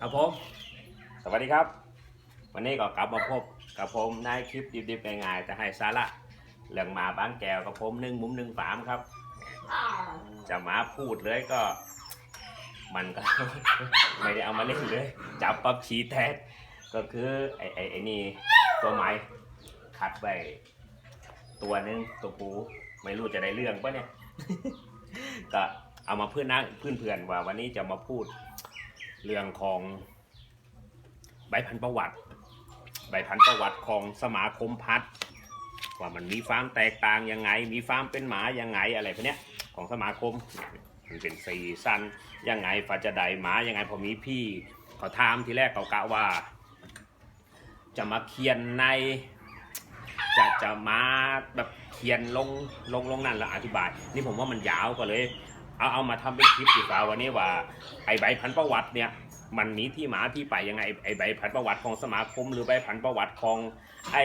ครับผม สวัสดีครับ วันนี้ก็กลับมาพบกับผมในคลิปดิบๆง่ายๆแต่ให้สาระเรื่องหมาบ้างแก้วกับผมหนึ่งมุมหนึ่งฝามครับ จะมาพูดเลยก็ มันก็ ไม่ได้เอามาเล่นเลย จับปั๊บชี้แท้ก็คือไอ้ไอ้ไอ้นี่ตัวไม้ขัดไปตัวนึงตัวปูไม่รู้จะได้เรื่องปะเนี่ย ก็เอามาเพื่อนนะเพื่อนเพื่อนว่าวันนี้จะมาพูด เรื่องของใบพันธุ์ประวัติ ใบพันธุ์ประวัติของสมาคมพัดว่ามันมีฟาร์มแตกต่างยังไง มีฟาร์มเป็นหมายังไงอะไรพวกเนี้ยของสมาคมมันเป็นซีซันยังไงฟาจะได้หมายังไงพอมีพี่เขาถามทีแรกเขากะว่า จะมาเขียนใน จะจะมาแบบเขียนลงลงลงนั่นแล้วอธิบาย นี่ผมว่ามันยาวก็เลย เอาเอามาทำเป็นคลิปดีกว่าวันนี้ว่าไอใบพันธุ์ประวัติเนี่ยมันมีที่มาที่ไปยังไงไอใบพันธุ์ประวัติของสมาคม หรือใบพันธุ์ประวัติของไอ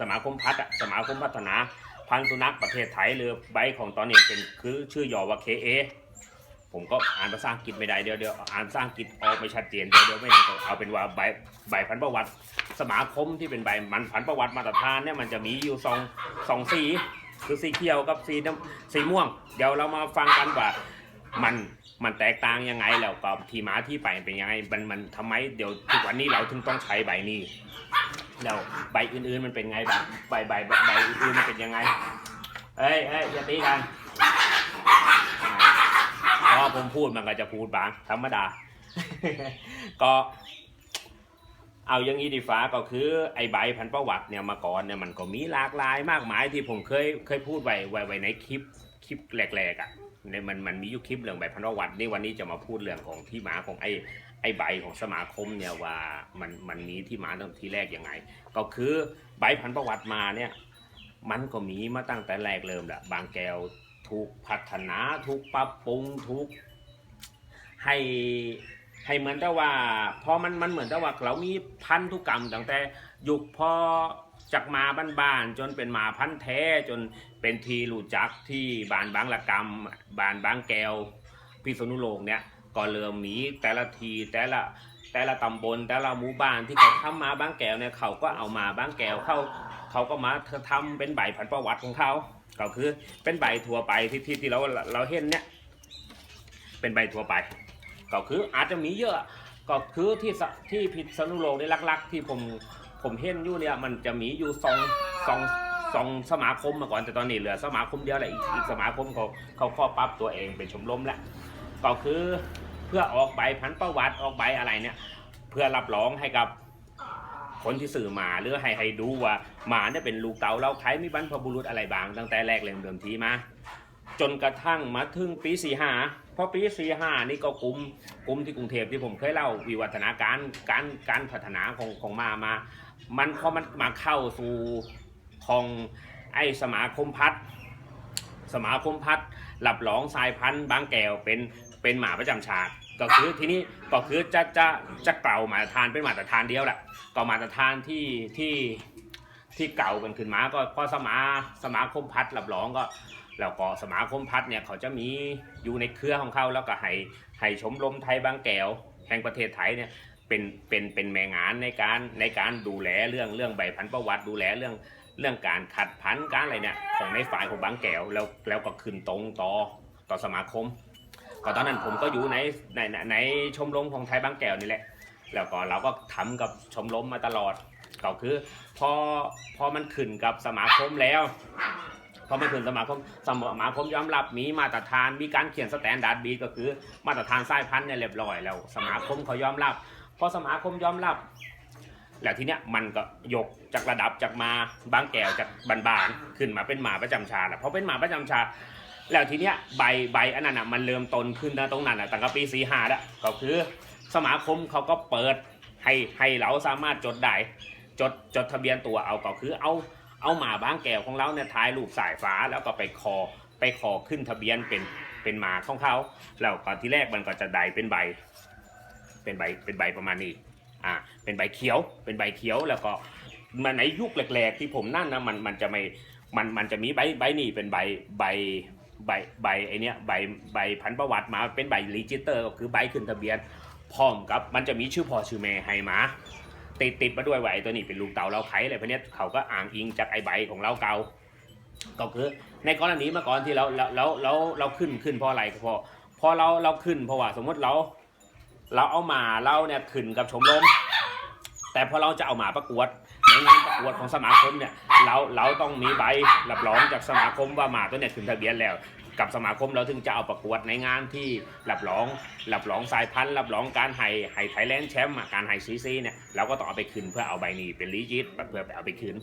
สมาคมพัฒน์อะสมาคมพัฒนาพันธุ์สุนัขประเทศไทยหรือใบของตอนนี้เป็นคือชื่อย่อว่า KA ผมก็อ่านภาษาอังกฤษไม่ได้เดี๋ยวเดี๋ยวอ่านภาษาอังกฤษออกไม่ชัดเจนเดี๋ยวเดี๋ยวไม่งั้เอาเป็นว่าใบใบพันธุ์ประวัติ สมาคมที่เป็นใบมันพันธุ์ประวัติมาตรฐานเนี่ยมันจะมีอยู่สองสองสี คือสีเขียวกับสีน้ำสีม่วง เดี๋ยวเรามาฟังกันว่ามันมันแตกต่างยังไงแล้วก็ที่มาที่ไปเป็นยังไงมันมันทำไมเดี๋ยวทุกวันนี้เราถึงต้องใช้ใบนี้แล้วใบอื่นๆมันเป็นไงบ้างใบใบใบใบอื่นๆมันเป็นยังไงเอ้ยเอ้ยอย่าตีกันพอผมพูดมันก็จะพูดบางธรรมดา ก็ เอาอย่างนี้ดีฟ้าก็คือไอ้ใบพันธุ์ประวัติเนี่ยมาก่อนเนี่ยมันก็มีหลากหลายมากมายที่ผมเคยเคยพูดไว้ไว้ไว้ในคลิปคลิปแรกๆอะเนี่ยมันมันมีอยู่คลิปเรื่องใบพันธุ์ประวัตินี่วันนี้จะมาพูดเรื่องของที่มาของไอ้ไอ้ใบของสมาคมเนี่ยว่ามันมันมีที่มาตั้งที่แรกยังไง ก็คือใบพันธุ์ประวัติมาเนี่ยมันก็มีมาตั้งแต่แรกเริ่มแหละบางแก้วถูกพัฒนาถูกปรับปรุงถูกให้ ให้เหมือนแต่ว่าพอมันมันเหมือนแต่ว่าเรามีพันธุกรรมตั้งแต่ยุคพอจากมาบ้านๆจนเป็นหมาพันธุ์แท้จนเป็นทีรู้จักที่บานบางละกรรมบานบางแก้วพิษณุโลกเนี่ยก็เริ่มมีแต่ละทีแต่ละแต่ละตำบลแต่ละหมู่บ้านที่เขาทำมาบางแก้วเนี่ยเขาก็เอามาบางแก้วเขาเขาก็มาทำเป็นใบพันประวัติของเขาก็คือเป็นใบทั่วไปที่ที่ที่เราเราเห็นเนี่ยเป็นใบทั่วไป ก็คืออาจจะมีเยอะก็คือที่สที่พิษณุโลกในลักๆ ที่ผมผมเห็นอยู่เนี่ยมันจะมีอยู่สองสองสองสมาคมมาก่อนแต่ตอนนี้เหลือสมาคมเดียวแหละอีกอีกสมาคมเขาเขาข้อปรับตัวเองเป็นชมรมแล้วก็คือเพื่อออกใบพันธุ์ประวัติออกใบอะไรเนี่ย เพื่อรับรองให้กับคนที่สื่อมาหรือให้ให้ดูว่าหมาเนี่ยเป็นลูกเต่าเราใครมีบรรพบุรุษอะไรบางตั้งแต่แรกเริ่มเดิมทีมา จนกระทั่งมาถึงปีสี่ห้า พอปีสี่ห้านี่ก็กลุ่มกลุ่มที่กรุงเทพที่ผมเคยเล่าวิวัฒนาการการการพัฒนาของของมามา มันพอมันมาเข้าสู่ของไอ้สมาคมพัฒน์สมาคมพัฒน์รับรองสายพันธุ์บางแก้วเป็นเป็นหมาประจำชาติ ก็คือทีนี้ก็คือจะจะจะเก่ามาตรฐานเป็นมาตรฐานเดียวแหละก็มาตรฐานที่ที่ที่เก่ากันขึ้นมาก็พอสมาสมาคมพัฒน์รับรองก็ แล้วก็สมาคมพัฒน์เนี่ยเขาจะมีอยู่ในเครือของเขาแล้วก็ให้ให้ชมรมไทยบางแก้วแห่งประเทศไทยเนี่ยเป็นเป็นเป็นแม่งานในการในการดูแลเรื่องเรื่องใบพันธุ์ประวัติดูแลเรื่องเรื่องการขัดพันธุ์การอะไรเนี่ยของในฝ่ายของบางแก้วแล้วแล้วก็ขึ้นตรงต่อต่อสมาคมก็ตอนนั้นผมก็อยู่ในในในชมรมของไทยบางแก้วนี่แหละแล้วก็เราก็ทำกับชมรมมาตลอดก็คือพอพอมันขึ้นกับสมาคมแล้ว พอมันขึ้นสมาคมสมาคมยอมรับมีมาตรฐานมีการเขียนสแตนดาร์ดบีก็คือมาตรฐานสายพันธุ์เนี่ยเรียบร้อยแล้ว สมาคมเขายอมรับพอสมาคมยอมรับ แล้วทีเนี้ยมันก็ยกจากระดับจากมาบางแก้วจากบานๆขึ้นมาเป็นหมาประจำชาติแล้วพอเป็นหมาประจำชาติแล้วทีเนี้ยใบใบอันนั้นอะมันเริ่มต้นขึ้นนะตรงนั้นอะตั้งแต่ปีสี่ห้าล้วก็คือสมาคมเขาก็เปิดให้ให้เราสามารถจดได้จดจดทะเบียนตัวเอาก็คือเอา เอาหมาบางแก้วของเราเนี่ยถ่ายรูปสายฟ้าแล้วก็ไปคอไปขอขึ้นทะเบียนเป็นเป็นหมาของเขาแล้วก็ที่แรกมันก็จะได้เป็นใบ เป็นใบเป็นใบประมาณนี้อ่าเป็นใบเขียว เป็นใบเขียวแล้วก็มันในยุคแรกๆที่ผมนั่นนะมันมันจะไม่มันมันจะมีใบใบนี่เป็นใบใบใบใบไอเนี้ยใบใบพันประวัติมาเป็นใบรีจิสเตอร์ก็คือใบขึ้นทะเบียนพพร้อมกับมันจะมีชื่อพ่อชื่อแม่ให้มา ติดติดมาด้วยว่าไอ้ตัวนี้เป็นลูกเต่าเราไข่อะไรพวกเนี้ยเขาก็อ่างอิงจากไอ้ใบของเราเก่าก็คือในกรณีเมื่อก่อนที่เราเราเราเราเราขึ้นขึ้นเพราะอะไรเพราะพอเราเราขึ้นเพราะว่าสมมติเรา เราเอาหมาเราเนี่ยขึ้นกับชมรมแต่พอเราจะเอาหมาประกวดในงานประกวดของสมาคมเนี่ยเราเราต้องมีใบรับรองจากสมาคมว่าหมาตัวเนี่ยขึ้นทะเบียนแล้ว กับสมาคมเราถึงจะเอาประกวดในงานที่รับรองรับรองสายพันธุ์รับรองการไห้ไห้ไทยแลนด์แชมป์การไห้ซีซีเนี่ยเราก็ต้องเอาไปคืนเพื่อเอาใบนี้เป็นลีจิตเพื่อไปเอาไปคืน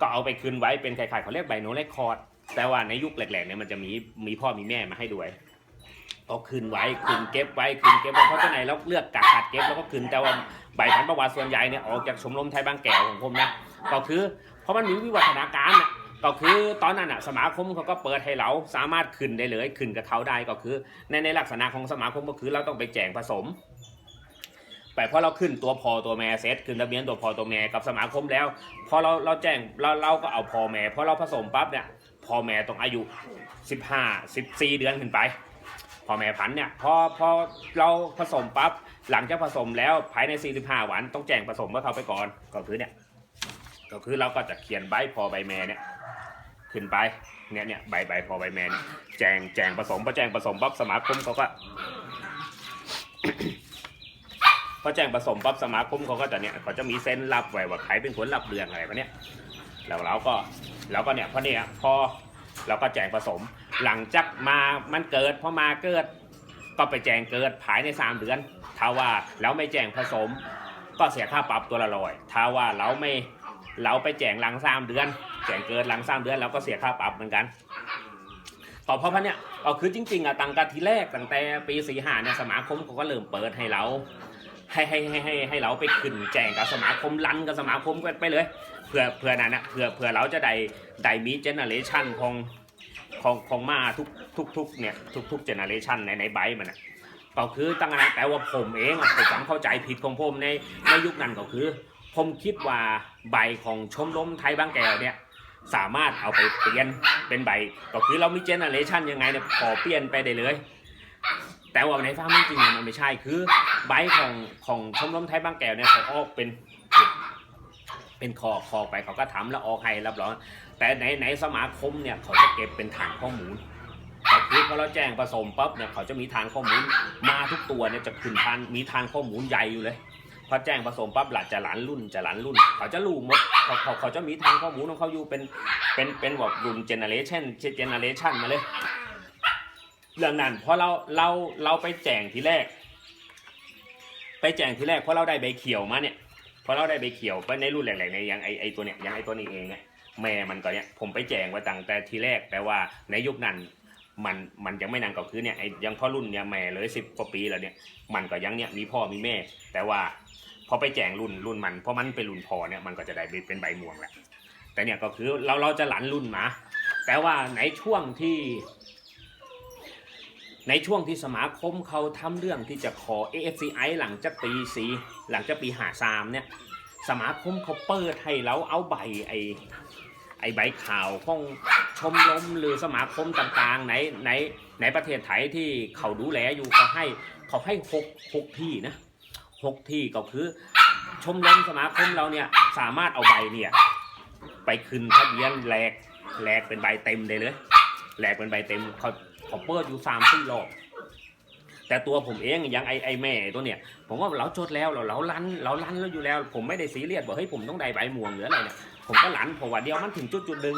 ก็เอาไปคืนไว้เป็นคล้ายๆเขาเรียกใบโนเลคคอร์ดแต่ว่าในยุคแรกๆเนี่ยมันจะมีมีพ่อมีแม่มาให้ด้วยก็คืนไว้คืนเก็บไว้คืนเก็บไว้เพราะตัวไหนเราเลือกกักขัดเก็บแล้วก็คืนแต่ว่าใบพันธุ์ประวัติส่วนใหญ่เนี่ยออกจากชมรมไทยบางแก้วของผมนะก็คือเพราะมันมีวิวัฒนาการน่ะ ก็คือตอนนั้นอะสมาคมเขาก็เปิดให้เราสามารถขึ้นได้เลยขึ้นกับเขาได้ก็คือ ในในลักษณะของสมาคมก็คือเราต้องไปแจงผสมไปพอเราขึ้นตัวพอตัวแม่เซตขึ้นทะเบียนตัวพอตัวแม่กับสมาคมแล้วพอเราเราแจ้งเราเราก็เอาพอแม่พอเราผสมปั๊บเนี่ยพอแม่ต้องอายุ 15 14 เดือนขึ้นไปพอแม่พันเนี่ยพอพอเราผสมปั๊บหลังจากผสมแล้วภายใน 45 วันต้องแจ้งผสมว่าเขาไปก่อนก็คือเนี่ยก็คือเราก็จะเขียนใบพอใบแม่เนี่ย ขึ้นไปเนี่ยเนี่ยใบใบพอใบแมนแจงแจงผสมพอแจงผสมปั๊บสมาคมเขาก็พอแจงผสมปั๊บสมาคมเขาก็จะเนี่ยเขาจะมีเส้นรับไว้ว่าใครเป็นคนรับเรื่องอะไรพวกเนี้ยแล้วเราก็เราก็เนี่ยพอเนี่ยพอเราก็แจงผสม หลังจากมามันเกิดพอมาเกิด ก็ไปแจงเกิดภายในสามเดือน ถ้าว่าเราไม่แจงผสม ก็เสียค่าปรับตัวละร้อยถ้าว่าเราไม่เราไปแจงหลังสามเดือน แจงเกินหลังสามเดือนเราก็เสียค่าปรับเหมือนกันต่อเพราะพันเนี่ยก็คือจริง ๆอะตั้งแต่ทีแรกตั้งแต่ปีสี่ห้าเนี่ยสมาคมเขาก็เริ่มเปิดให้เรา ให้ให้ให้ให้ให้เราไปขึ้นแจงกับสมาคมรันกับสมาคมกันไปเลยเพื่อเพื่อนั้นนะเพื่อเพื่อเราจะได้ได้มีเจเนอเรชันของของของมาทุกทุกทุกเนี่ยทุกทุกเจเนอเรชันในในไบมันนะก็คือตั้งแต่แต่ว่าผมเองอะไปจำเข้าใจผิดของผมในในยุคนั้นก็คือ ผมคิดว่าใบของชมรมไทยบางแก้วเนี่ย สามารถเอาไปเปลี่ยนเป็นใบ ก็คือเรามีเจเนอเรชันยังไงเนี่ยขอเปลี่ยนไปได้เลย แต่ว่าในความเป็นจริงเนี่ยมันไม่ใช่คือใบของของชมรมไทยบางแก้วเนี่ยเขาออกเป็นเป็นคอคอไปเขาก็ทำแล้วออกให้รับรองแต่ในในสมาคมเนี่ยเขาจะเก็บเป็นฐานข้อมูลก็คือพอเราแจ้งผสมปั๊บเนี่ยเขาจะมีฐานข้อมูลมาทุกตัวเนี่ยจะขึ้นฐานมีฐานข้อมูลใหญ่อยู่เลย พอแจ้งผสมปั๊บหลัดจะหลานรุ่นจะหลานรุ่น เขาจะรู้หมดเขาเขาเขาจะมีทางข้อมูลของเขาอยู่เป็นเป็นเป็นแบบรุ่นเจเนเรชันเจเนเรชันมาเลยเรื่องนั้นเพราะเราเราเราไปแจ้งทีแรก ไปแจ้งทีแรกเพราะเราได้ใบเขียวมาเนี่ยเพราะเราได้ใบเขียวไปในรุ่นแหลกๆในยังไอไอตัวเนี้ยยังไอตัวนี้เองเนี่ยแม่มันก็เนี่ยผมไปแจ้งไว้ตั้งแต่ทีแรกแต่ว่าในยุคนั้นมันมันยังไม่นานก็คือเนี่ยไอยังพ่อรุ่นเนี่ยแม่เลยสิบกว่าปีแล้วเนี่ยมันก็ยังเนี่ยมีพ่อมีแม่ แต่ว่า พอไปแจงรุ่นรุ่นมันเพราะมันเป็นรุ่นพอเนี่ยมันก็จะได้เป็นใบม่วงแหละแต่เนี่ยก็คือเราเราจะหลันรุ่นมาแต่ว่าในช่วงที่ ในช่วงที่สมาคมเขาทำเรื่องที่จะขอ AFCI หลังจากปีสีหลังจากปีหาซามเนี่ยสมาคมเขาเปิดให้เราเอาใบไอไอใบข่าวของชมรมหรือสมาคมต่างๆในในในประเทศไทยที่เขาดูแลอยู่เขาให้เขาให้หกหกที่นะ หกที่ก็คือ ชมรมสมาคมเราเนี่ยสามารถเอาใบเนี่ยไปขึ้นทะเบียนแหลกแหลกเป็นใบเต็มเลยเลยแหลกเป็นใบเต็มเขาเขาเปิดอยู่สามสี่รอบแต่ตัวผมเองยังไอไอแม่ตัวเนี่ย ผมว่าเราจดแล้วเราเราลันเราลันแล้วอยู่แล้ว ผมไม่ได้ซีเรียสบอกเฮ้ยผมต้องได้ใบม่วงหรืออะไรเนี่ยผมก็ลันผมว่าเดียวมันถึงจุดจุดหนึ่ง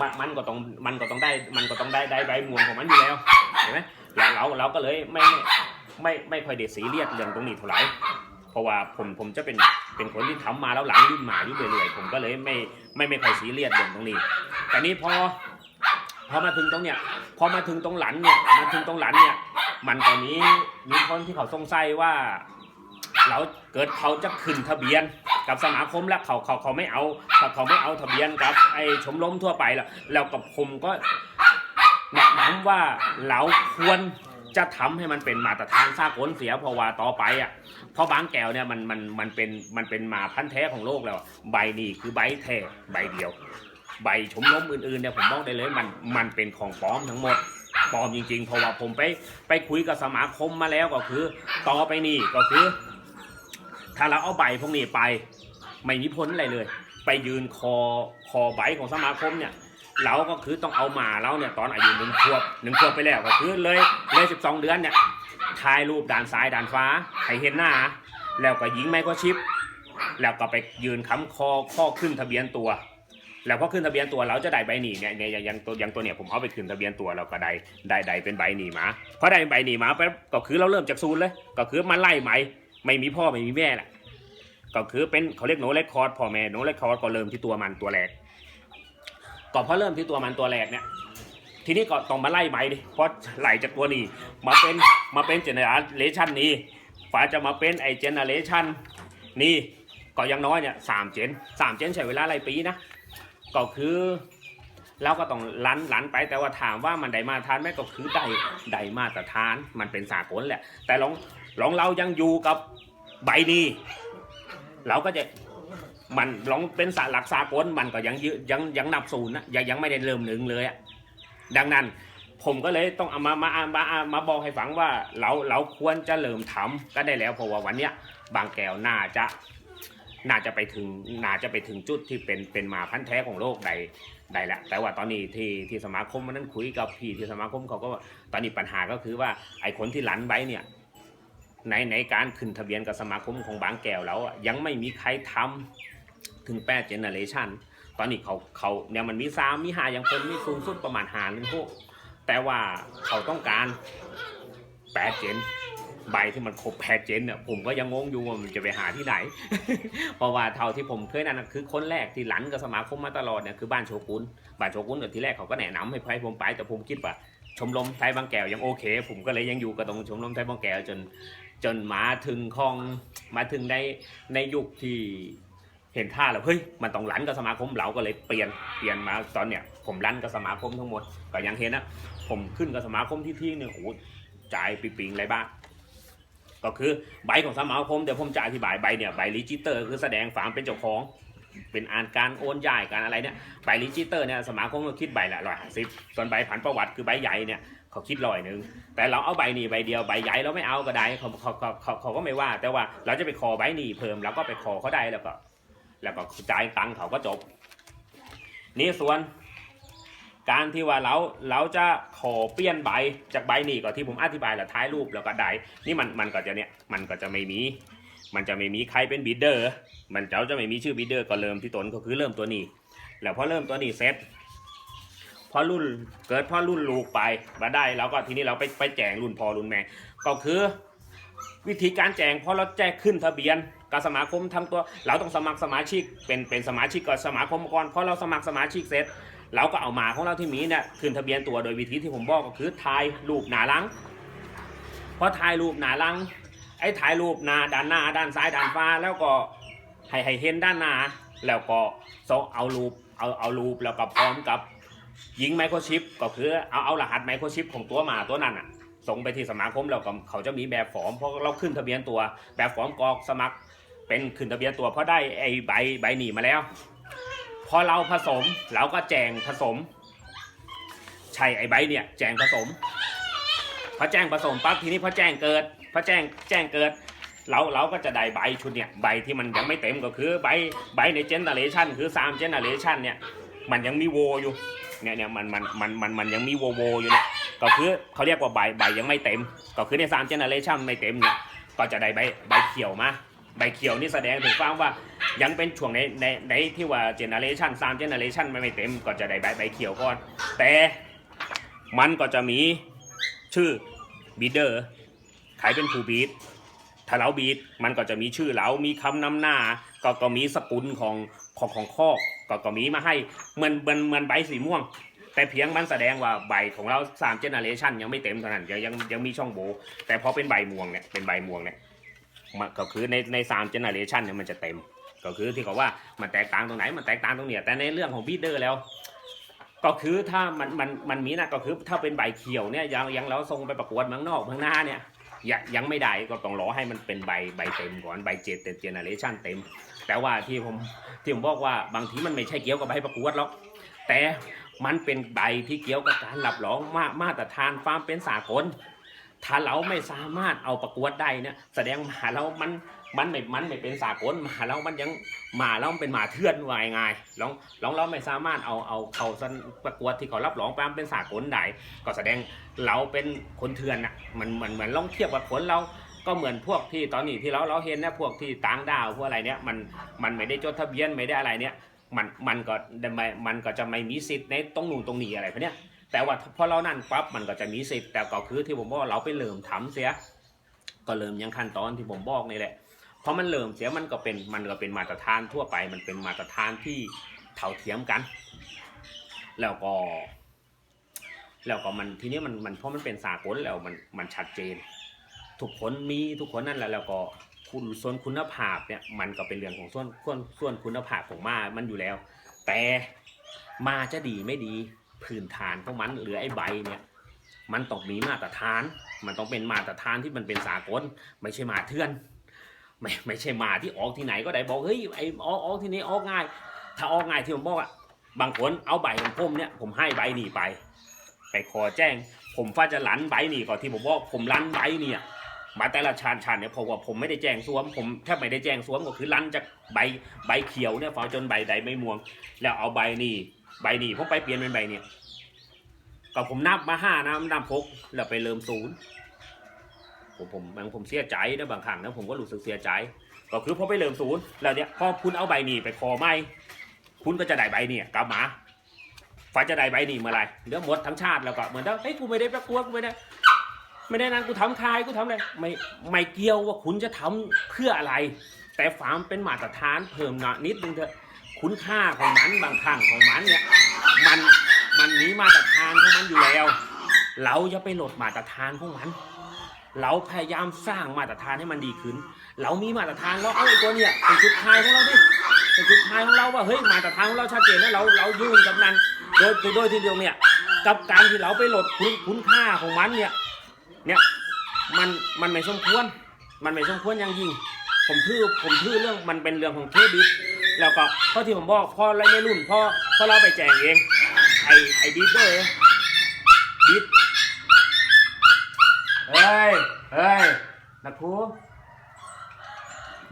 มันมันก็ต้องมันก็ต้องได้ มันก็ต้องได้ได้ใบม่วงของมันอยู่แล้วเห็นไหมเราเราก็เลยไม่ไม่ไม่ไม่ค่อยได้ซีเรียสเรื่องตรงนี้เท่าไหร่ เพราะว่าผมผมจะเป็นเป็นคนที่ทำมาแล้วหลังรุ่นหมาอยู่เรื่อยๆผมก็เลยไม่ไม่ไม่ค่อยซีเรียสเรื่องตรงนี้ แต่นี่พอพอมาถึงตรงเนี้ยพอมาถึงตรงหลันเนี่ยมาถึงตรงหลันเนี่ยมันตอนนี้มีคนที่เขาสงสัยว่า เราเกิดเขาจะขึ้นทะเบียนกับสมาคมแล้วเขาเขาเขาไม่เอาเขาเขาไม่เอาทะเบียนกับไอ้ชมรมทั่วไปแล้วแล้วกับผมก็แนะนำว่าเราควร จะทำให้มันเป็นมาตรฐานสากลเสียพราะว่าต่อไปอะเพราะบางแก้วเนี่ยมันมันมันเป็นมันเป็นหมาพันธุ์แท้ของโลกแล้ว ใบนี้คือใบแท้ใบเดียว ใบชมรมอื่นๆเนี่ยผมบอกได้เลยมันมันเป็นของปลอมทั้งหมดปลอมจริงๆเพราะว่าผมไปไปคุยกับสมาคมมาแล้วก็คือ ต่อไปนี่ก็คือ ถ้าเราเอาใบพวกนี้ไป ไม่มีผลอะไรเลย ไปยืนคอคอใบของสมาคมเนี่ยเราก็คือต้องเอามาเราเนี่ยตอนอายุหนึ่งขวบหนึ่งขวบไปแล้วก็คือเลย เลยสิบสองเดือนเนี่ยถ่ายรูปด้านซ้ายด้านฟ้าให้เห็นหน้า แล้วก็ยิงไมโครชิป แล้วก็ไปยืนค้ำคอข้อขึ้นทะเบียนตัว แล้วพอขึ้นทะเบียนตัวเราจะได้ใบหนีเนี่ยเนี่ยอย่างตัวอย่างตัวเนี่ยผมเอาไปขึ้นทะเบียนตัวเราก็ได้ได้ได้เป็นใบหนีมาพอได้ใบหนีมาไปก็คือเราเริ่มจากศูนย์เลย ก็คือมาไล่ใหม่ไม่มีพ่อไม่มีแม่แหละก็คือเป็นเขาเรียกโนเลคคอร์ดพ่อแม่โนเลคคอร์ดก็เริ่มที่ตัวมันตัวแรกก็พอเริ่มที่ตัวมันตัวแรกเนี่ย ทีนี้ก็ต้องมาไล่ใหม่ดิเพราะไหลจากตัวนี้มาเป็นมาเป็นเจเนอเรชันนี้ฝาจะมาเป็นไอเจเนอเรชันนี่ก็ยังน้อยเนี่ยสามเจนสามเจนใช้เวลาหลายปีนะก็คือเราก็ต้องลันลันไปแต่ว่าถามว่ามันได้มาตรฐานไหมก็คือได้ได้มาตรฐานมันเป็นสากลแหละ แต่ลองลองเรายังอยู่กับใบนี้เราก็จะมันลองเป็นสาหลักสากลมันก็ยังยืยังยังนับศูนย์นะยังยังไม่ได้เริ่มหนึ่งเลยอะ ดังนั้นผมก็เลยต้องเอามามามามามาบอกให้ฟังว่าเราเราควรจะเริ่มทำก็ได้แล้วเพราะว่าวันเนี้ยบางแก้วน่าจะน่าจะไปถึงน่าจะไปถึงจุดที่เป็นเป็นหมาพันธุ์แท้ของโลกใดใดละแต่ว่าตอนนี้ที่ที่สมาคมมันนั้นคุยกับพี่ที่สมาคมเขาก็ตอนนี้ปัญหาก็คือว่าไอ้คนที่หลันไว้เนี่ยในในการขึ้นทะเบียนกับสมาคมของบางแก้วแล้วอะยังไม่มีใครทำถึงแปดเจเนอเรชัน ตอนนี้เขาเขาเนี่ยมันมีสามมีหาอย่างคนมีสูงสุดประมาณหาหนึ่งพวกแต่ว่าเขาต้องการแปดเจนใบที่มันครบแพทเจนเนี่ยผมก็ยังงงอยู่ว่ามันจะไปหาที่ไหน เพราะว่าเท่าที่ผมเคยนั่นคือคนแรกที่หลันกับสมาคมมาตลอดเนี่ยคือบ้านโชกุนบ้านโชกุนเนี่ยที่แรกเขาก็แนะนำให้ให้ผมไป แต่ผมคิดว่าชมรมไทยบางแก้วยังโอเค ผมก็เลยยังอยู่กับตรงชมรมไทยบางแก้วจนจนมาถึงของมาถึงในในยุคที่ เห็นท่าแล้วเฮ้ยมันต้องหลันกับสมาคมเราก็เลยเปลี่ยนเปลี่ยนมาตอนเนี้ยผมรันกับสมาคมทั้งหมดก็ยังเห็นนะผมขึ้นกับสมาคมที่ที่เนี่ยโอ้โหจ่ายปิงๆอะไรบ้างก็คือใบของสมาคมเดี๋ยวผมจะอธิบายใบเนี่ยใบรีจิเตอร์คือแสดงฝางเป็นเจ้าของ เป็นอ่านการโอนย้ายการอะไรเนี่ยใบรีจิเตอร์เนี่ยสมาคมก็คิดใบละร้อยห้าสิบส่วนใบผันประวัติคือใบใหญ่เนี่ยเขาคิดร้อยหนึ่งแต่เราเอาใบนี้ใบเดียวใบใหญ่เราไม่เอาก็ได้เขาเขาเขาเขาก็ไม่ว่า แต่ว่าเราจะไปขอใบนี้เพิ่มเราก็ไปขอเขาได้แล้วก็ แล้วก็จ่ายตังค์เขาก็จบ นี่ส่วน การที่ว่าเราเราจะขอเปลี่ยนใบจากใบนี้ก็ที่ผมอธิบายแล้วท้ายรูปแล้วก็ได้นี่มันมันก็จะเนี่ยมันก็จะไม่มี มันจะไม่มีใครเป็นบีดเดอร์ มันเจะจะไม่มีชื่อบีดเดอร์ก็เริ่มที่ตนก็คือเริ่มตัวนี้ แล้วพอเริ่มตัวนี้เสร็จพอรุ่นเกิดพอรุ่นลูกไปมาได้แล้วก็ทีนี้เราไปไปแจงรุ่นพอรุ่นแม่ก็คือ วิธีการแจงพอเราแจ้งขึ้นทะเบียนกับสมาคมทำตัว เราต้องสมัครสมาชิกเป็นเป็นสมาชิกกับสมาคมก่อนพอเราสมัครสมาชิกเสร็จเราก็เอาหมาของเราที่มีเนี่ยขึ้นทะเบียนตัวโดยวิธีที่ผมบอกก็คือถ่ายรูปหนาลังพอถ่ายรูปหนาลังไอ้ถ่ายรูปหน้าด้านหน้าด้านซ้ายด้านฟ้าแล้วก็ให้ให้เห็นด้านหน้าแล้วก็ซเอารูปเอาเอารูปแล้วก็พร้อมกับยิงไมโครชิปก็คือเอาเอารหัสไมโครชิปของตัวหมาตัวนั้นอะ ส่งไปที่สมาคมแล้วก็เขาจะมีแบบฟอร์มเพราะเราขึ้นทะเบียนตัว แบบฟอร์มกรอกสมัคร เป็นขึ้นทะเบียนตัวเพราะได้ไอ้ใบใบหนีมาแล้ว พอเราผสมเราก็แจงผสมใช่ไอ้ใบเนี่ยแจงผสมพอแจ้งผสมปั๊บทีนี้พอแจ้งเกิดพอแจ้งแจ้งเกิดเราเราก็จะได้ใบชุดเนี่ยใบที่มันยังไม่เต็มก็คือใบใบในเจนเนอเรชันคือ3เจนเนอเรชันเนี่ยมันยังมีโวอยู่เนี่ยเนี่ยมันมันมันมันมันยังมีโวโวอยู่เนี่ย ก็คือเขาเรียกว่าใบใบยังไม่เต็ม ก็คือใน3เจเนอเรชันไม่เต็มเนี่ยก็จะได้ใบใบเขียวมาใบเขียวนี่แสดงถึงความว่ายังเป็นช่วงในในในที่ว่าเจเนอเรชันสามเจเนอเรชันไม่ไม่เต็ม ก็จะได้ใบใบเขียวก่อน แต่มันก็จะมีชื่อบีเดอร์ใครเป็นผู้บีดถ้าเราบีดมันก็จะมีชื่อเรามีคำนำหน้า ก็ก็มีสกุลของของของข้อก็ก็มีมาให้เหมือนเหมือนเหมือนใบสีม่วง แต่เพียงมันแสดงว่าใบของเราสามเจเนอเรชันยังไม่เต็มเท่านั้นยังยังยังมีช่องโหว่แต่พอเป็นใบม่วงเนี่ยเป็นใบม่วงเนี่ยมันก็คือในในสามเจเนอเรชันเนี่ยมันจะเต็ม ก็คือที่เขาว่ามันแตกต่างตรงไหนมันแตกต่างตรงเนี้ยแต่ในเรื่องของบีเดอร์แล้ว ก็คือถ้ามันมันมันมีนะก็คือถ้าเป็นใบเขียวเนี่ยยังยังเราส่งไปประกวดเมืองนอกเมืองหน้าเนี่ยยังยังไม่ได้ก็ต้องรอให้มันเป็นใบใบเต็มก่อนใบเจ็ดเจเนอเรชันเต็ม แต่ว่าที่ผมที่ผมบอกว่าบางทีมันไม่ใช่เกี่ยวกับใบประกวดหรอกแต่ มันเป็นใบที่เกี่ยวกับการรับรองมามาตรฐานความเป็นสากล ถ้าเราไม่สามารถเอาประกวดได้เนี่ยแสดงหมาเรามันมันไม่มันไม่เป็นสากลหมาเรามันยังหมาเราเป็นหมาเถื่อนวายงายลองลองเราไม่สามารถเอาเอาเขาสนประกวดที่เขารับรองความเป็นสากลได้ก็แสดงเราเป็นคนเถื่อนน่ะมันมันเหมือนลองเทียบกับผลเราก็เหมือนพวกที่ตอนนี้ที่เราเราเห็นนะพวกที่ต่างดาวพวกอะไรเนี่ยมันมันไม่ได้จดทะเบียนไม่ได้อะไรเนี่ย มันมันก็ไม่มันก็จะไม่มีสิทธิ์ในตรงนู่นตรงนี้อะไรพวกเนี้ยแต่ว่าพอเรานั่นปั๊บมันก็จะมีสิทธิ์แต่ก็คือที่ผมบอกว่าเราไปเริ่มทำเสีย ก็เริ่มยังขั้นตอนที่ผมบอกนี่แหละเพราะมันเริ่มเสียมันก็เป็นมันก็เป็นมาตรฐานทั่วไป มันเป็นมาตรฐานที่เท่าเทียมกัน แล้วก็ แล้วก็มันทีนี้มันมันเพราะมันเป็นสากลแล้วมันมันชัดเจน ทุกคนมีทุกคนนั่นแหละแล้วก็ คุณส่วนคุณภาพเนี่ยมันก็เป็นเรื่องของส่วนส่วนส่วนคุณภาพของมามันอยู่แล้ว แต่มาจะดีไม่ดีพื้นฐานของมันหรือไอ้ใบเนี่ยมันต้องมีมาตรฐาน มันต้องเป็นมาตรฐานที่มันเป็นสากล ไม่ใช่มาเถื่อน ไม่ไม่ใช่มาที่ออกที่ไหนก็ได้บอกเฮ้ยไอ้ออกออกที่นี้ออกง่าย ถ้าออกง่ายที่ผมบอกอะบางคนเอาใบของผมเนี่ยผมให้ใบหนีไป ไปขอแจ้ง ผมฟ้าจะลันใบหนีก่อนที่ผมบอกผมลันใบเนี่ย มาแต่ละชานชานเนี่ยเพราะว่าผมไม่ได้แจ้งสวม ผมแทบไม่ได้แจ้งสวมก็คือลั่นจากใบใบเขียวเนี่ยฟ้าจนใบใดไม่ม่วง แล้วเอาใบนี่ใบนี่ผมไปเปลี่ยนเป็นใบเนี่ยก็ผมนับมาห้านะนับพกแล้วไปเริ่มศูนย์ผมผมบางผมเสียใจนะบางครั้งนะผมก็รู้สึกเสียใจ ก็คือพอไปเริ่มศูนย์แล้วเนี่ยพอคุณเอาใบนี่ไปคอไม่คุณก็จะได้ใบเนี่ยกลับมาฟ้าจะได้ใบนี่เมื่อไรเรื่องหมดทั้งชาติแล้วก็เหมือนว่าเฮ้ยกูไม่ได้ประกวดกูไม่ได้ ไม่ได้นั้นกูทำคายกูทำอะไรไม่ไม่เกี่ยวว่าคุณจะทำเพื่ออะไร แต่ฟาร์มเป็นมาตรฐานเพิ่มหน่อยนิดนึงเถอะคุณค่าของมันบางครั้งของมันเนี่ยมันมันมีมาตรฐานของมันอยู่แล้ว เราจะไปลดมาตรฐานของมัน เราพยายามสร้างมาตรฐานให้มันดีขึ้น เรามีมาตรฐานเราเอาไอ้ตัวเนี่ยเป็นจุดทายของเราดิเป็นจุดทายของเราว่าเฮ้ยมาตรฐานของเราชัดเจนนะเราเรายุ่งกับนั้นโดยโดยทีเดียวเนี่ยกับการที่เราไปลดคุณคุณค่าของมันเนี่ย เนี่ยมันมันไม่สมควร มันไม่สมควรอย่างยิ่ง ผมทื่อผมทื่อเรื่องมันเป็นเรื่องของเครดิตแล้วก็เพราะที่ผมบอกพ่อไรในรุ่นพ่อพอเราไปแจงเอง ไอไอดิสเดอร์ดิสเฮ้ยเฮ้ยนักครู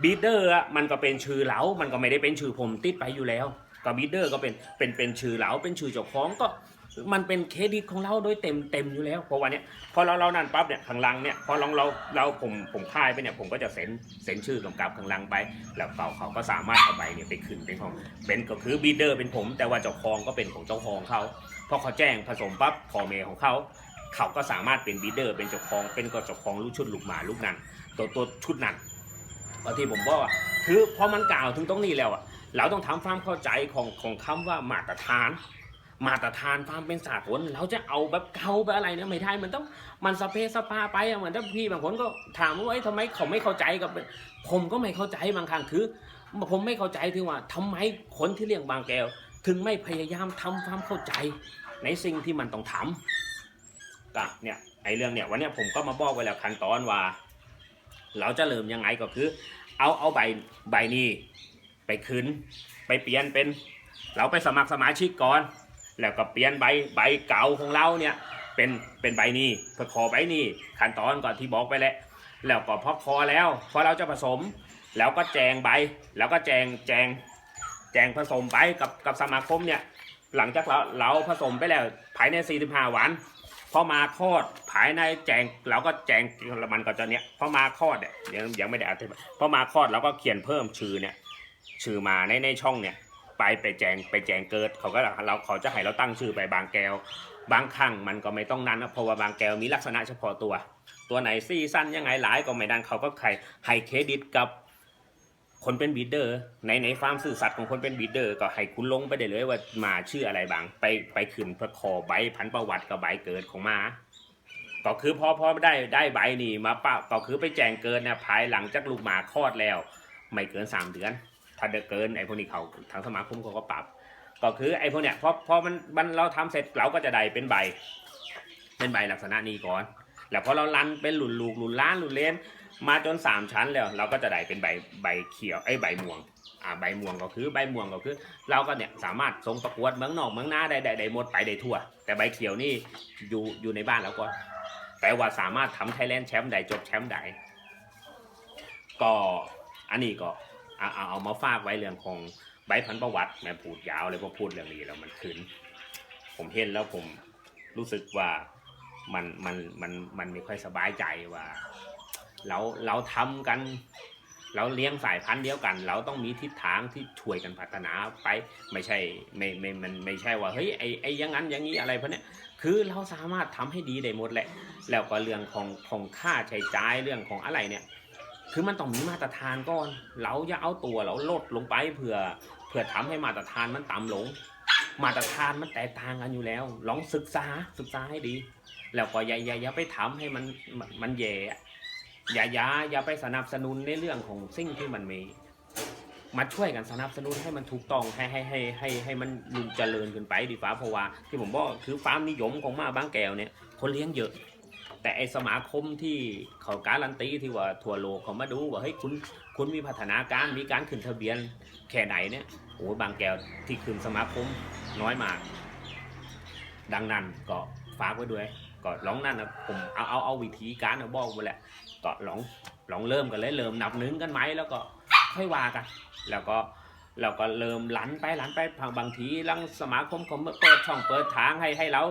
บีดเดอร์อะมันก็เป็นชื่อเหลา มันก็ไม่ได้เป็นชื่อผมติดไปอยู่แล้ว ก็บีดเดอร์ก็เป็นเป็นเป็นชื่อเหลาเป็นชื่อเจ้าของก็ มันเป็นเครดิตของเราโดยเต็มเต็มอยู่แล้วเพราะวันนี้พอเราเรานั่นปั๊บเนี่ยข้างหลังเนี่ยพอลองเราเราผมผมค่ายไปเนี่ยผมก็จะเซ็นเซ็นชื่อกำกับข้างหลังไป แล้วเขาเขาก็สามารถเอาใบเนี่ยไปขึ้นเป็นของเป็นก็คือบีเดอร์เป็นผม แต่ว่าเจ้าของก็เป็นของเจ้าของเขาพอเขาแจ้งผสมปั๊บพอเมย์ของเขาเขาก็สามารถเป็นบีเดอร์เป็นเจ้าของเป็นก็เจ้าของลูกชุดลูกหมาลูกนั้นตัวตัวชุดนั้นก็ที่ผมบอกอะคือพอมันกล่าวถึงตรงนี้แล้วอะเราต้องทำความเข้าใจของของคำว่ามาตรฐาน มาตรฐานความเป็นสากลเราจะเอาแบบเก่าแบบอะไรเนี่ยไม่ได้มันต้องมันสเปซสปาไปอะเหมือนถ้าพี่บางคนก็ถามว่าเอ้ยทำไมเขาไม่เข้าใจกับ ผมก็ไม่เข้าใจบางครั้งคือ ผมไม่เข้าใจที่ว่าทำไมคนที่เลี้ยงบางแก้ว ถึงไม่พยายามทำความเข้าใจ ในสิ่งที่มันต้องทำก็เนี่ยไอ้เรื่องเนี่ยวันเนี้ยผมก็มาบอกไว้แล้วขั้นตอนว่า เราจะเริ่มยังไงก็คือ เอาเอาใบใบนี้ไปคืนไปเปลี่ยนเป็น เราไปสมัครสมาชิกก่อน แล้วก็เปลี่ยนใบใบเก่าของเราเนี่ยเป็นเป็นใบนี้เพื่อขอใบนี้ขั้นตอนก่อนที่บอกไปแล้วแล้วก็พอคอแล้วพอเราจะผสม แล้วก็แจงใบ แล้วก็แจงแจงแจงผสมไปกับกับสมาคมเนี่ยหลังจากเราเราผสมไปแล้วภายใน 45 วันพอมาคลอดภายในแจงเราก็แจงมันก็จะเนี่ยพอมาคลอดเนี่ยยังยังไม่ได้อธิบายพอมาคลอดเราก็เขียนเพิ่มชื่อเนี่ยชื่อมาในในช่องเนี่ย ไปไปแจงไปแจงเกิด เขาก็เราเขาจะให้เราตั้งชื่อไปบางแก้ว บางครั้งมันก็ไม่ต้องนั้นนะเพราะว่าบางแก้วมีลักษณะเฉพาะตัว ตัวไหนซีซั่นยังไงหลายก็ไม่ดันเขาก็ใครให้เครดิตกับคนเป็นบีดเดอร์ในในฟาร์มสื่อสัตว์ของคนเป็นบีดเดอร์ก็ให้คุณลงไปได้เลยว่ามาชื่ออะไรบาง ไปไปขึ้นเพื่อขอใบพันประวัติกับใบเกิดของมาก็คือพอพอได้ได้ใบนี่มาปะก็คือไปแจ้งเกินเนี่ยภายหลังจากลูกหมาคลอดแล้ว ไม่เกินสามเดือน ถ้าเดเกินไอ้พวกนี้เขาทางสมาคมเขาก็ปรับ ก็คือไอ้พวกเนี้ยพอพอมันมันเราทำเสร็จเราก็จะได้เป็นใบ เป็นใบลักษณะนี้ก่อน แล้วพอเราลันเป็นหลุนลูกหลุนล้านหลุนเลนมาจนสามชั้นแล้ว เราก็จะได้เป็นใบใบเขียวไอ้ใบม่วงอ่าใบม่วงก็คือใบม่วงก็คือ เราก็เนี่ยสามารถส่งประกวดเมืองนอกเมืองหน้าได้ได้ได้หมดไปได้ทั่ว แต่ใบเขียวนี่อยู่อยู่ในบ้านแล้วก็แต่ว่าสามารถทำไทยแลนด์แชมป์ได้จบแชมป์ได้ก็อันนี้ก็ เอาเอาเอามาฝากไว้เรื่องของใบพันธุ์ประวัติแม่พูดยาวเลยพอพูดเรื่องนี้แล้วมันขึ้น ผมเห็นแล้วผมรู้สึกว่ามันมันมันมันไม่ค่อยสบายใจว่า เราเราทำกัน เราเลี้ยงสายพันธุ์เดียวกัน เราต้องมีทิศทางที่ช่วยกันพัฒนาไปไม่ใช่ไม่ไม่มันไม่ใช่ว่าเฮ้ยไอไออยังงั้นอย่างนี้อะไรพวกเนี้ยคือเราสามารถทำให้ดีได้หมดแหละ แล้วก็เรื่องของของค่าใช้จ่ายเรื่องของอะไรเนี่ย คือมันต้องมีมาตรฐานก่อน เราอย่าเอาตัวเราลดลงไปเพื่อเพื่อทำให้มาตรฐานมันต่ำลง มาตรฐานมันแตกต่างกันอยู่แล้ว ลองศึกษาศึกษาให้ดี แล้วก็อย่าอย่าอย่าไปทำให้มันมันแย่อะย่าอย่าอย่าไปสนับสนุนในเรื่องของสิ่งที่มันมีมาช่วยกันสนับสนุนให้มันถูกต้องให้ให้ให้ให้ให้มันลุงเจริญขึ้นไปดีฟ้าเพราะว่าที่ผมบอกคือความนิยมของหมาบางแก้วเนี่ยคนเลี้ยงเยอะ แต่ไอสมาคมที่เขาการันตีที่ว่าทั่วโลกเขามาดูว่าเฮ้ยคุณคุณมีพัฒนาการมีการขึ้นทะเบียนแค่ไหนเนี่ยโอ้บางแก้วที่ขึ้นสมาคมน้อยมาก ดังนั้นก็ฝากไว้ด้วยก็ลองนั่นนะผมเอาเอาเอาวิธีการเอาบอกไปแหละก็ลองลองเริ่มกันเลยเริ่มนับหนึ่งกันไหมแล้วก็ค่อยว่ากัน แล้วก็เราก็เริ่มหลันไปหลันไปบางบางทีลังสมาคมเขาเปิดช่องเปิดทางให้ให้เรา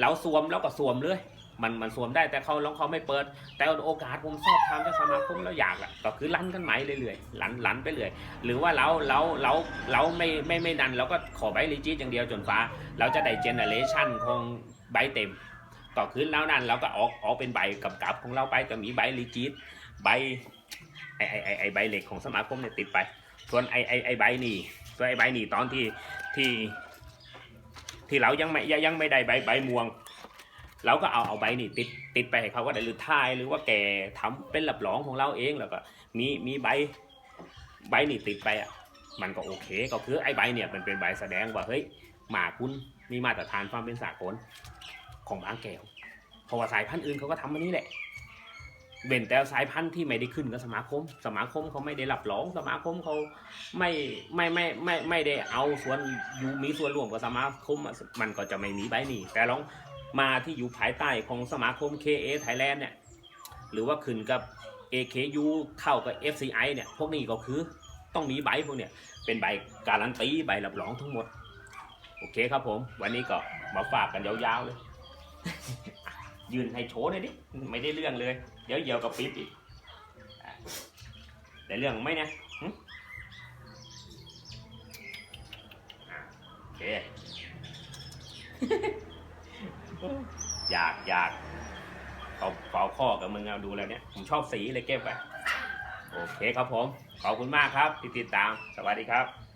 เราสวมแล้วก็สวมเลย มันมันสวมได้แต่เขาลองเขาไม่เปิด แต่โอกาสผมสอบทำจากสมาคมแล้วอยากอะก็คือลั่นกันไหมเรื่อยๆลันลันไปเรื่อยหรือว่าเราเราเราเราไม่ไม่ไม่ดันเราก็ขอใบรีจิตอย่างเดียวจนฟ้า เราจะได้เจเนเรชันของใบเต็มก็คือแล้วนั้นเราก็ออกออกเป็นใบกับกับของเราไปก็มีใบรีจิตใบไอไอไอไอใบเหล็กของสมาคมเนี่ยติดไป ส่วนไอไอไอใบนี่ส่วนไอใบนี่ตอนที่ที่ที่เรายังไม่ยังไม่ได้ใบใบม่วง เราก็เอาเอาใบนี่ติดติดไปให้เขาก็ได้หรือทายหรือว่าแกทำเป็นหลับหลองของเราเองแล้วก็มีมีใบใบนี่ติดไปอะมันก็โอเคก็คือไอ้ใบเนี่ยมันเป็นใบแสดงว่าเฮ้ยหมาคุณมีมาตรฐานความเป็นสากลของบางแก้วเพราะว่าสายพันธุ์อื่นเขาก็ทำมันนี้แหละเว้นแต่สายพันธุ์ที่ไม่ได้ขึ้นกับสมาคม สมาคมเขาไม่ได้รับรอง สมาคมเขาไม่ไม่ไม่ไม่ไม่ได้เอาส่วนอยู่มีส่วนร่วมกับสมาคมมันก็จะไม่มีใบนี่แต่ลอง มาที่อยู่ภายใต้ของสมาคม KA Thailand เนี่ยหรือว่าขึ้นกับ AKU เข้ากับ FCI เนี่ยพวกนี้ก็คือต้องมีใบพวกเนี่ยเป็นใบการันตีใบรับรองทั้งหมด โอเคครับผม วันนี้ก็มาฝากกันยาวๆเลย ยืนให้โชว์หน่อยดิไม่ได้เรื่องเลย เดี๋ยวเหี่ยวกับปิ๊บอีกอ่เรื่องไหมเนี่ยหึอะโอเค อยากอยากเอาเฝ้าข้อกับมึงเอาดูแล้วเนี่ยผมชอบสีเลยเก็บไปโอเคครับผม ขอบคุณมากครับที่ติดตาม สวัสดีครับ